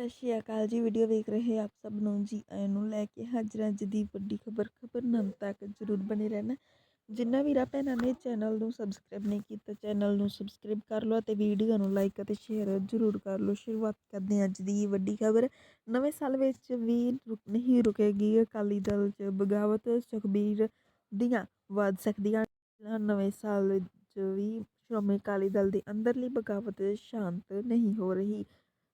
ਸਤਿ ਸ਼੍ਰੀ ਅਕਾਲ ਜੀ। ਵੀਡੀਓ ਵੇਖ ਰਹੇ ਆਪ ਸਭ ਨੂੰ ਜੀ। ਆਇਆਂ ਨੂੰ ਲੈ ਕੇ ਹਾਜ਼ਰ ਅੱਜ ਦੀ ਵੱਡੀ ਖਬਰ। ਖਬਰ ਨੰਨ ਤੱਕ ਜ਼ਰੂਰ ਬਣੇ ਰਹਿਣਾ। ਜਿੰਨਾ ਵੀਰਾ ਭੈਣਾਂ ਨੇ ਚੈਨਲ ਨੂੰ ਸਬਸਕ੍ਰਾਈਬ ਨਹੀਂ ਕੀਤਾ, ਚੈਨਲ ਨੂੰ ਸਬਸਕ੍ਰਾਈਬ ਕਰ ਲਓ ਅਤੇ ਵੀਡੀਓ ਨੂੰ ਲਾਈਕ ਅਤੇ ਸ਼ੇਅਰ ਜ਼ਰੂਰ ਕਰ ਲਓ। ਸ਼ੁਰੂਆਤ ਕਰਦੇ ਹਾਂ ਅੱਜ ਦੀ ਵੱਡੀ ਖਬਰ। ਨਵੇਂ ਸਾਲ ਵਿੱਚ ਵੀ ਰੁਕ ਨਹੀਂ ਰੁਕੇਗੀ ਅਕਾਲੀ ਦਲ 'ਚ ਬਗਾਵਤ ਸੁਖਬੀਰ ਦੀਆਂ ਵੱਧ ਸਕਦੀਆਂ ਨਵੇਂ ਸਾਲ 'ਚ ਵੀ ਸ਼੍ਰੋਮਣੀ ਅਕਾਲੀ ਦਲ ਦੇ ਅੰਦਰਲੀ ਬਗਾਵਤ ਸ਼ਾਂਤ ਨਹੀਂ ਹੋ ਰਹੀ।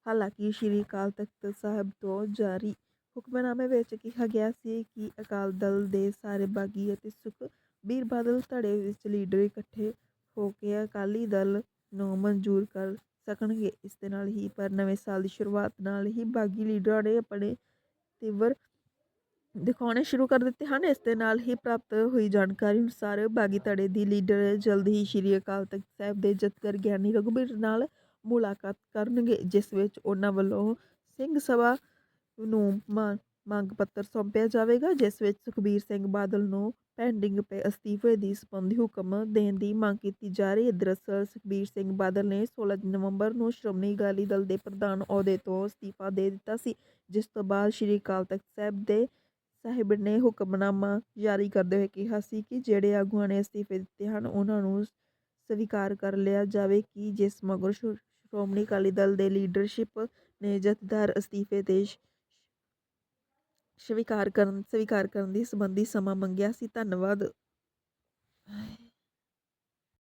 ਹਾਲਾਂਕਿ ਸ਼੍ਰੀ ਅਕਾਲ ਤਖਤ ਸਾਹਿਬ ਤੋਂ ਜਾਰੀ ਹੁਕਮਨਾਮੇ ਵਿੱਚ ਕਿਹਾ ਗਿਆ ਸੀ ਕਿ ਅਕਾਲ ਦਲ ਦੇ ਸਾਰੇ ਬਾਗੀ ਅਤੇ ਸੁਖਬੀਰ ਬਾਦਲ ਧੜੇ ਵਿੱਚ ਲੀਡਰ ਇਕੱਠੇ ਹੋ ਕੇ ਅਕਾਲੀ ਦਲ ਨੂੰ ਮਨਜ਼ੂਰ ਕਰ ਸਕਣਗੇ। ਇਸ ਦੇ ਨਾਲ ਹੀ ਪਰ ਨਵੇਂ ਸਾਲ ਦੀ ਸ਼ੁਰੂਆਤ ਨਾਲ ਹੀ ਬਾਗੀ ਲੀਡਰਾਂ ਨੇ ਆਪਣੇ ਤੀਵਰ ਦਿਖਾਉਣੇ ਸ਼ੁਰੂ ਕਰ ਦਿੱਤੇ ਹਨ। ਇਸ ਦੇ ਨਾਲ ਹੀ ਪ੍ਰਾਪਤ ਹੋਈ ਜਾਣਕਾਰੀ ਅਨੁਸਾਰ ਬਾਗੀ ਧੜੇ ਦੀ ਲੀਡਰ ਜਲਦ ਹੀ ਸ਼੍ਰੀ ਅਕਾਲ ਤਖਤ ਸਾਹਿਬ ਦੇ ਜਥੇਦਾਰ ਗਿਆਨੀ ਰਘੁਬੀਰ ਨਾਲ ਮੁਲਾਕਾਤ ਕਰਨਗੇ, ਜਿਸ ਵਿੱਚ ਉਹਨਾਂ ਵੱਲੋਂ ਸਿੰਘ ਸਭਾ ਨੂੰ ਮੰਗ ਪੱਤਰ ਸੌਂਪਿਆ ਜਾਵੇਗਾ, ਜਿਸ ਵਿੱਚ ਸੁਖਬੀਰ ਸਿੰਘ ਬਾਦਲ ਨੂੰ ਪੈਂਡਿੰਗ ਪਏ ਅਸਤੀਫੇ ਦੀ ਸੰਬੰਧੀ ਹੁਕਮ ਦੇਣ ਦੀ ਮੰਗ ਕੀਤੀ ਜਾ ਰਹੀ ਹੈ। ਦਰਅਸਲ, ਸੁਖਬੀਰ ਸਿੰਘ ਬਾਦਲ ਨੇ 16 ਨਵੰਬਰ ਨੂੰ ਸ਼੍ਰੋਮਣੀ ਅਕਾਲੀ ਦਲ ਦੇ ਪ੍ਰਧਾਨ ਅਹੁਦੇ ਤੋਂ ਅਸਤੀਫਾ ਦੇ ਦਿੱਤਾ ਸੀ, ਜਿਸ ਤੋਂ ਬਾਅਦ ਸ਼੍ਰੀ ਅਕਾਲ ਤਖਤ ਸਾਹਿਬ ਦੇ ਸਾਹਿਬ ਨੇ ਹੁਕਮਨਾਮਾ ਜਾਰੀ ਕਰਦੇ ਹੋਏ ਕਿਹਾ ਸੀ ਕਿ ਜਿਹੜੇ ਆਗੂਆਂ ਨੇ ਅਸਤੀਫੇ ਦਿੱਤੇ ਹਨ, ਉਹਨਾਂ ਨੂੰ ਸਵੀਕਾਰ ਕਰ ਲਿਆ ਜਾਵੇ ਕਿ ਜਿਸ ਮਗਰ ਸ਼੍ਰੋਮਣੀ ਅਕਾਲੀ ਦਲ ਦੇ ਲੀਡਰਸ਼ਿਪ ਨੇ ਜਥੇਦਾਰ ਅਸਤੀਫੇ ਦੇ ਸਵੀਕਾਰ ਕਰਨ ਸਵੀਕਾਰ ਕਰਨ ਦੀ ਸੰਬੰਧੀ ਸਮਾਂ ਮੰਗਿਆ ਸੀ। ਧੰਨਵਾਦ।